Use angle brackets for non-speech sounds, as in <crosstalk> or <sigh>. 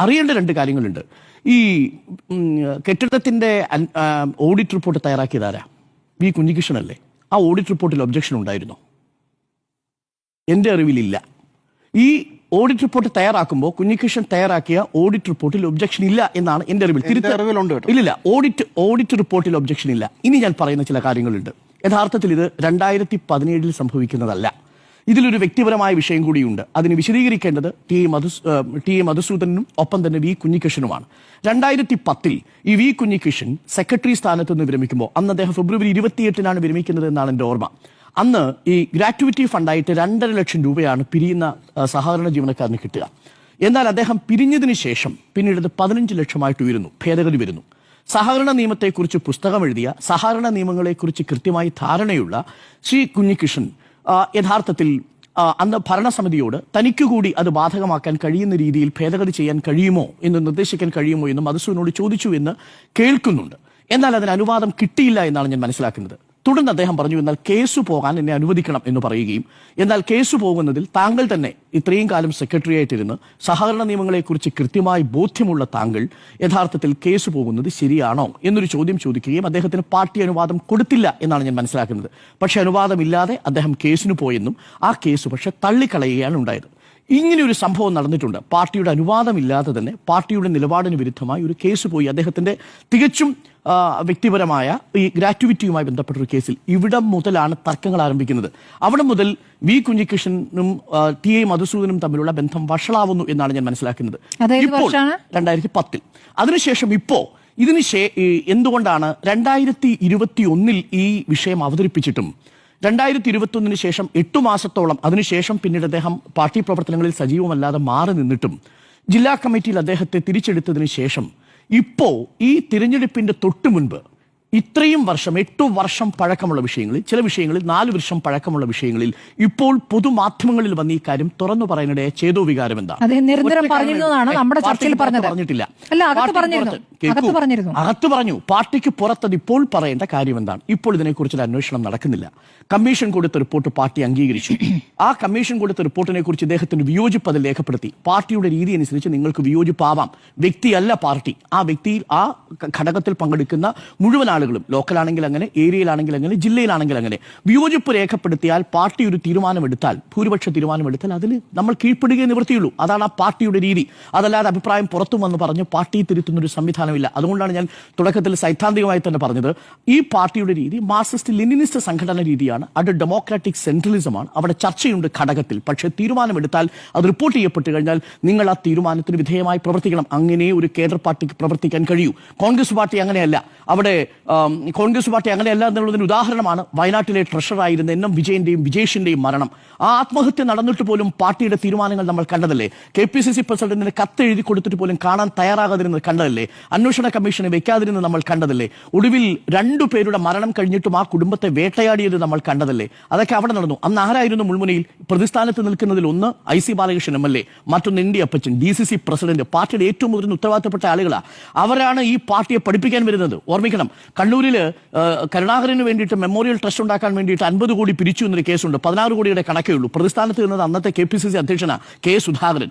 അറിയേണ്ട രണ്ട് കാര്യങ്ങളുണ്ട്. ഈ കെട്ടിടത്തിന്റെ കെട്ടിടത്തിന്റെ ഓഡിറ്റ് റിപ്പോർട്ട് തയ്യാറാക്കിയതാരാ വി കുഞ്ഞികൃഷ്ണനല്ലേ. ആ ഓഡിറ്റ് റിപ്പോർട്ടിൽ ഒബ്ജക്ഷൻ ഉണ്ടായിരുന്നു. എന്റെ അറിവിലില്ല. ഈ ഓഡിറ്റ് റിപ്പോർട്ട് തയ്യാറാക്കുമ്പോൾ കുഞ്ഞികൃഷ്ണൻ തയ്യാറാക്കിയ ഓഡിറ്റ് റിപ്പോർട്ടിൽ ഒബ്ജക്ഷൻ ഇല്ല എന്നാണ് എന്റെ അറിവിൽ. തിരുത്തറിവിലുണ്ട്. ഇല്ലില്ല. ഓഡിറ്റ് ഓഡിറ്റ് റിപ്പോർട്ടിൽ ഒബ്ജക്ഷൻ ഇല്ല. ഇനി ഞാൻ പറയുന്ന ചില കാര്യങ്ങളുണ്ട്. യഥാർത്ഥത്തിൽ ഇത് രണ്ടായിരത്തി പതിനേഴിൽ സംഭവിക്കുന്നതല്ല. ഇതിലൊരു വ്യക്തിപരമായ വിഷയം കൂടിയുണ്ട്. അതിന് വിശദീകരിക്കേണ്ടത് ടി. മധു ടി. മധുസൂദനും ഒപ്പം തന്നെ വി. കുഞ്ഞികൃഷ്ണനുമാണ്. രണ്ടായിരത്തി പത്തിൽ ഈ വി. കുഞ്ഞികൃഷ്ണൻ സെക്രട്ടറി സ്ഥാനത്ത് നിന്ന് വിരമിക്കുമ്പോൾ അന്ന് അദ്ദേഹം ഫെബ്രുവരി ഇരുപത്തിയെട്ടിനാണ് വിരമിക്കുന്നത് എന്നാണ് എന്റെ ഓർമ്മ. അന്ന് ഈ ഗ്രാറ്റുവിറ്റി ഫണ്ടായിട്ട് രണ്ടര ലക്ഷം രൂപയാണ് പിരിയുന്ന സഹകരണ ജീവനക്കാരന് കിട്ടുക. എന്നാൽ അദ്ദേഹം പിരിഞ്ഞതിന് ശേഷം പിന്നീട് അത് പതിനഞ്ച് ലക്ഷമായിട്ട് ഉയരുന്നു ഭേദഗതി വരുന്നു. സഹകരണ നിയമത്തെക്കുറിച്ച് പുസ്തകം എഴുതിയ സഹകരണ നിയമങ്ങളെക്കുറിച്ച് കൃത്യമായി ധാരണയുള്ള ശ്രീ കുഞ്ഞികൃഷ്ണൻ യഥാർത്ഥത്തിൽ അന്ന് ഭരണസമിതിയോട് തനിക്ക് കൂടി അത് ബാധകമാക്കാൻ കഴിയുന്ന രീതിയിൽ ഭേദഗതി ചെയ്യാൻ കഴിയുമോ എന്ന് നിർദ്ദേശിക്കാൻ കഴിയുമോ എന്ന് മധുസൂനോട് ചോദിച്ചു എന്ന് കേൾക്കുന്നുണ്ട്. എന്നാൽ അതിന് അനുവാദം കിട്ടിയില്ല എന്നാണ് ഞാൻ മനസ്സിലാക്കുന്നത്. തുടർന്ന് അദ്ദേഹം പറഞ്ഞു എന്നാൽ കേസ് പോകാൻ എന്നെ അനുവദിക്കണം എന്ന് പറയുകയും എന്നാൽ കേസ് പോകുന്നതിൽ താങ്കൾ തന്നെ ഇത്രയും കാലം സെക്രട്ടറി ആയിട്ടിരുന്ന് സഹകരണ നിയമങ്ങളെക്കുറിച്ച് കൃത്യമായി ബോധ്യമുള്ള താങ്കൾ യഥാർത്ഥത്തിൽ കേസ് പോകുന്നത് ശരിയാണോ എന്നൊരു ചോദ്യം ചോദിക്കുകയും അദ്ദേഹത്തിന് പാർട്ടി അനുവാദം കൊടുത്തില്ല എന്നാണ് ഞാൻ മനസ്സിലാക്കുന്നത്. പക്ഷേ അനുവാദമില്ലാതെ അദ്ദേഹം കേസിന് പോയെന്നും ആ കേസ് പക്ഷെ തള്ളിക്കളയുകയാണ് ഉണ്ടായത്. ഇങ്ങനെ ഒരു സംഭവം നടന്നിട്ടുണ്ട്. പാർട്ടിയുടെ അനുവാദമില്ലാതെ തന്നെ പാർട്ടിയുടെ നിലപാടിന് വിരുദ്ധമായി ഒരു കേസ് പോയി. അദ്ദേഹത്തിന്റെ തികച്ചും വ്യക്തിപരമായ ഈ ഗ്രാറ്റുവിറ്റിയുമായി ബന്ധപ്പെട്ട ഒരു കേസിൽ ഇവിടം മുതലാണ് തർക്കങ്ങൾ ആരംഭിക്കുന്നത്. അവിടെ മുതൽ വി. കുഞ്ഞികൃഷ്ണനും ആ, ടി. എ. മധുസൂദനും തമ്മിലുള്ള ബന്ധം വഷളാവുന്നു എന്നാണ് ഞാൻ മനസ്സിലാക്കുന്നത്. ഇപ്പോൾ? രണ്ടായിരത്തി പത്തിൽ അതിനുശേഷം ഇപ്പോ ഇതിന് എന്തുകൊണ്ടാണ് രണ്ടായിരത്തി ഇരുപത്തി ഒന്നിൽ ഈ വിഷയം അവതരിപ്പിച്ചിട്ടും രണ്ടായിരത്തി ഇരുപത്തൊന്നിന് ശേഷം എട്ടു മാസത്തോളം അതിനുശേഷം പിന്നീട് അദ്ദേഹം പാർട്ടി പ്രവർത്തനങ്ങളിൽ സജീവമല്ലാതെ മാറി നിന്നിട്ടും ജില്ലാ കമ്മിറ്റിയിൽ അദ്ദേഹത്തെ തിരിച്ചെടുത്തതിന് ശേഷം ഇപ്പോൾ ഈ തിരഞ്ഞെടുപ്പിന്റെ തൊട്ടു മുൻപ് ഇത്രയും വർഷം എട്ടു വർഷം പഴക്കമുള്ള വിഷയങ്ങളിൽ ചില വിഷയങ്ങളിൽ നാല് വർഷം പഴക്കമുള്ള വിഷയങ്ങളിൽ ഇപ്പോൾ പൊതുമാധ്യമങ്ങളിൽ വന്ന ഈ കാര്യം തുറന്നു പറയുന്നിടയെ ചേതോ വികാരം എന്താ നിരന്തരം പറഞ്ഞിരുന്നതാണ് നമ്മുടെ ചർച്ചയിൽ പറഞ്ഞിട്ടില്ല. അകത്ത് പറഞ്ഞു. പാർട്ടിക്ക് പുറത്തത് ഇപ്പോൾ പറയേണ്ട കാര്യം എന്താണ് ഇപ്പോൾ ഇതിനെക്കുറിച്ചൊരു അന്വേഷണം നടക്കുന്നില്ല. കമ്മീഷൻ കൊടുത്ത റിപ്പോർട്ട് പാർട്ടി അംഗീകരിച്ചു. <clears throat> ആ കമ്മീഷൻ കൊടുത്ത റിപ്പോർട്ടിനെ കുറിച്ച് ഇദ്ദേഹത്തിന് വിയോജിപ്പ് അതിൽ രേഖപ്പെടുത്തി. പാർട്ടിയുടെ രീതി അനുസരിച്ച് നിങ്ങൾക്ക് വിയോജിപ്പാവാം. വ്യക്തിയല്ല പാർട്ടി. ആ വ്യക്തിയിൽ ആ ഘടകത്തിൽ പങ്കെടുക്കുന്ന മുഴുവൻ ആളുകളും ലോക്കലാണെങ്കിൽ അങ്ങനെ ഏരിയയിലാണെങ്കിൽ അങ്ങനെ ജില്ലയിലാണെങ്കിൽ അങ്ങനെ വിയോജിപ്പ് രേഖപ്പെടുത്തിയാൽ പാർട്ടി ഒരു തീരുമാനമെടുത്താൽ ഭൂരിപക്ഷ തീരുമാനമെടുത്താൽ അതിന് നമ്മൾ കീഴ്പ്പെടുകയെ നിവൃത്തിയുള്ളൂ. അതാണ് ആ പാർട്ടിയുടെ രീതി. അതല്ലാതെ അഭിപ്രായം പുറത്തു വന്ന് പറഞ്ഞ് പാർട്ടി തിരുത്തുന്ന ഒരു സംവിധാനമില്ല അതുകൊണ്ടാണ് ഞാൻ തുടക്കത്തിൽ സൈദ്ധാന്തികമായി തന്നെ പറഞ്ഞത്. ഈ പാർട്ടിയുടെ രീതി മാർക്സിസ്റ്റ് ലെനിനിസ്റ്റ് സംഘടന രീതിയാണ്. അത് ഡെമോക്രാറ്റിക് സെൻട്രലിസമാണ്. അവിടെ ചർച്ചയുണ്ട് ഘടകത്തിൽ. പക്ഷേ തീരുമാനമെടുത്താൽ അത് റിപ്പോർട്ട് ചെയ്യപ്പെട്ട് കഴിഞ്ഞാൽ നിങ്ങൾ ആ തീരുമാനത്തിന് വിധേയമായി പ്രവർത്തിക്കണം. അങ്ങനെ ഒരു കേന്ദ്ര പാർട്ടിക്ക് പ്രവർത്തിക്കാൻ കഴിയൂ. കോൺഗ്രസ് പാർട്ടി അങ്ങനെയല്ല. അവിടെ കോൺഗ്രസ് പാർട്ടി അങ്ങനെയല്ല എന്നുള്ളതിന് ഉദാഹരണമാണ് വയനാട്ടിലെ ട്രഷറായിരുന്ന എൻ എം വിജയന്റെയും വിജേഷിന്റെയും മരണം. ആ ആത്മഹത്യ നടന്നിട്ട് പോലും പാർട്ടിയുടെ തീരുമാനങ്ങൾ നമ്മൾ കണ്ടതല്ലേ? കെ പി സി സി പ്രസിഡന്റിന് കത്ത് എഴുതി കൊടുത്തിട്ട് പോലും കാണാൻ തയ്യാറാകാതിരുന്നത് കണ്ടതല്ലേ? അന്വേഷണ കമ്മീഷനെ വെക്കാതിരുന്ന് നമ്മൾ കണ്ടതല്ലേ? ഒടുവിൽ രണ്ടു പേരുടെ മരണം കഴിഞ്ഞിട്ടും ആ കുടുംബത്തെ വേട്ടയാടിയത് നമ്മൾ കണ്ടതല്ലേ? അതൊക്കെ അവിടെ നടന്നു. അന്ന് ആരായിരുന്നു മുൾമുനയിൽ? പ്രതിസ്ഥാനത്ത് നിൽക്കുന്നതിൽ ഒന്ന് I C Balakrishnan M L A. മറ്റൊന്ന് D Appachan D C C president. പാർട്ടിയുടെ ഏറ്റവും മുതിർന്ന ഉത്തരവാദിത്തപ്പെട്ട ആളുകളാണ് അവരാണ് ഈ പാർട്ടിയെ പഠിപ്പിക്കാൻ വരുന്നത്. ഓർമ്മിക്കണം കണ്ണൂരിൽ കരുണാകരന് വേണ്ടിയിട്ട് മെമ്മോറിയൽ ട്രസ്റ്റ് ഉണ്ടാക്കാൻ വേണ്ടിയിട്ട് അൻപത് കോടി പിരിച്ചു എന്നൊരു കേസുണ്ട്. പതിനാറ് കോടിയുടെ കണക്കേ ഉള്ളൂ. പ്രതിസ്ഥാനത്ത് നിന്നത് അന്നത്തെ കെ പി സി സി അധ്യക്ഷനാ കെ സുധാകരൻ.